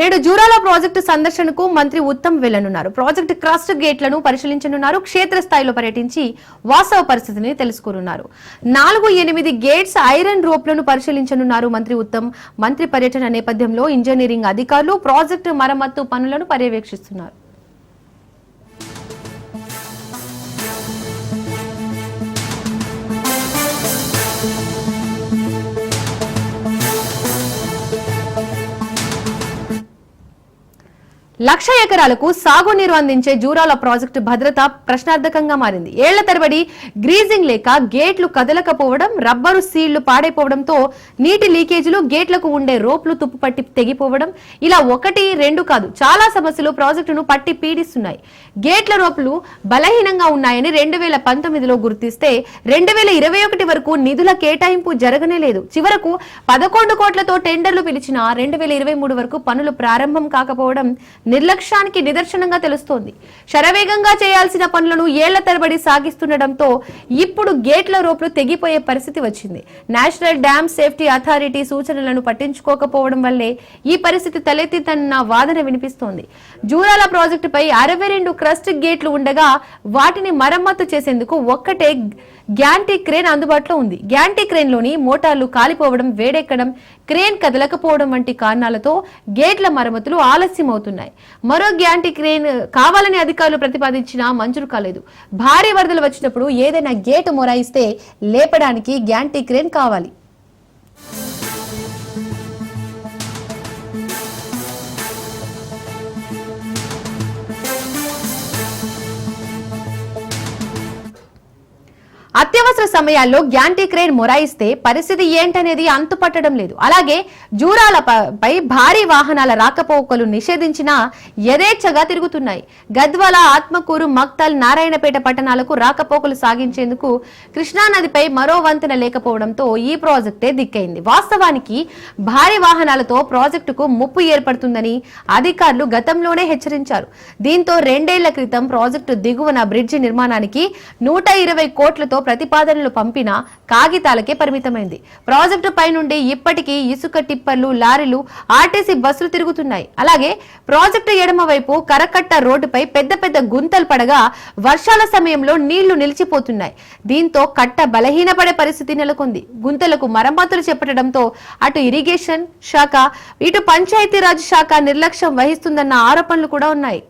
నేడు జూరాల ప్రాజెక్టు సందర్శనకు మంత్రి ఉత్తమ్ వెళ్ళనున్నారు. ప్రాజెక్టు క్రస్ట్ గేట్లను పరిశీలించనున్నారు. క్షేత్రస్థాయిలో పర్యటించి వాస్తవ పరిస్థితిని తెలుసుకోనున్నారు నాలుగు ఎనిమిది గేట్స్ ఐరన్ రోప్లను పరిశీలించనున్నారు మంత్రి ఉత్తమ్. మంత్రి పర్యటన నేపథ్యంలో ఇంజనీరింగ్ అధికారులు ప్రాజెక్టు మరమ్మత్తు పనులను పర్యవేక్షిస్తున్నారు. లక్ష ఎకరాలకు సాగునీరు అందించే జూరాల ప్రాజెక్టు భద్రత ప్రశ్నార్థకంగా మారింది. ఏళ్ళ తరబడి గ్రీజింగ్ లేక గేట్లు కదలకపోవడం రబ్బరు సీళ్ళు పాడైపోవడంతో నీటి లీకేజీలు గేట్లకు ఉండే రోప్లు తుప్పుపట్టి తెగిపోవడం ఇలా ఒకటి రెండు కాదు చాలా సమస్యలు ప్రాజెక్టును పట్టి పీడిస్తున్నాయి. గేట్ల రోప్లు బలహీనంగా ఉన్నాయని రెండు వేల పంతొమ్మిదిలో గుర్తిస్తే రెండు వేల ఇరవై ఒకటి వరకు నిధుల కేటాయింపు జరగనే లేదు. చివరకు పదకొండు కోట్లతో టెండర్లు పిలిచిన రెండు వేల ఇరవై మూడు వరకు పనులు ప్రారంభం కాకపోవడం నిర్లక్ష్యానికి నిదర్శనంగా తెలుస్తోంది. శరవేగంగా చేయాల్సిన పనులను ఏళ్ళ తరబడి సాగిస్తుండటంతో ఇప్పుడు గేట్ల రోప్లు తెగిపోయే పరిస్థితి వచ్చింది. నేషనల్ డ్యామ్ సేఫ్టీ అథారిటీ సూచనలను పట్టించుకోకపోవడం వల్లే ఈ పరిస్థితి తలెత్తితన్న వాదన వినిపిస్తోంది. జూరాల ప్రాజెక్టుపై అరవై రెండు క్రస్ట్ గేట్లు ఉండగా వాటిని మరమ్మతు చేసేందుకు ఒక్కటే గ్యాంటీ క్రేన్ అందుబాటులో ఉంది. గ్యాంటీ క్రేన్లోని మోటార్లు కాలిపోవడం వేడెక్కడం క్రేన్ కదలకపోవడం వంటి కారణాలతో గేట్ల మరమ్మతులు ఆలస్యం అవుతున్నాయి మరో గ్యాంటీ క్రేన్ కావాలని అధికారులు ప్రతిపాదించినా మంజూరు కాలేదు. భారీ వరదలు వచ్చినప్పుడు ఏదైనా గేటు మొరాయిస్తే లేపడానికి గ్యాంటీ క్రేన్ కావాలి. అత్యవసర సమయాల్లో గ్యాంటీక్రేన్ మొరాయిస్తే పరిస్థితి ఏంటనేది అంతుపట్టడం లేదు. అలాగే జూరాల పై భారీ వాహనాల రాకపోకలు నిషేధించినా యథేచ్ఛగా తిరుగుతున్నాయి. గద్వాల ఆత్మకూరు మక్తల్ నారాయణపేట పట్టణాలకు రాకపోకలు సాగించేందుకు కృష్ణానదిపై మరో వంతెన లేకపోవడంతో ఈ ప్రాజెక్టే దిక్కైంది. వాస్తవానికి భారీ వాహనాలతో ప్రాజెక్టుకు ముప్పు ఏర్పడుతుందని అధికారులు గతంలోనే హెచ్చరించారు. దీంతో రెండేళ్ళ క్రితం ప్రాజెక్టు దిగువన బ్రిడ్జి నిర్మాణానికి నూట ఇరవై కోట్లతో ప్రతిపాదనలు పంపిన కాగితాలకే పరిమితమైంది. ప్రాజెక్టు పై నుండి ఇప్పటికీ ఇసుక టిప్పర్లు లారీలు ఆర్టీసీ బస్సులు తిరుగుతున్నాయి. అలాగే ప్రాజెక్టు ఎడమ వైపు కరకట్ట రోడ్డుపై పెద్ద పెద్ద గుంతలు పడగా వర్షాల సమయంలో నీళ్ళు నిలిచిపోతున్నాయి. దీంతో కట్ట బలహీనపడే పరిస్థితి నెలకొంది. గుంతలకు మరమ్మతులు చేపట్టడంతో అటు ఇరిగేషన్ శాఖ ఇటు పంచాయతీరాజ్ శాఖ నిర్లక్ష్యం వహిస్తుందన్న ఆరోపణలు కూడా ఉన్నాయి.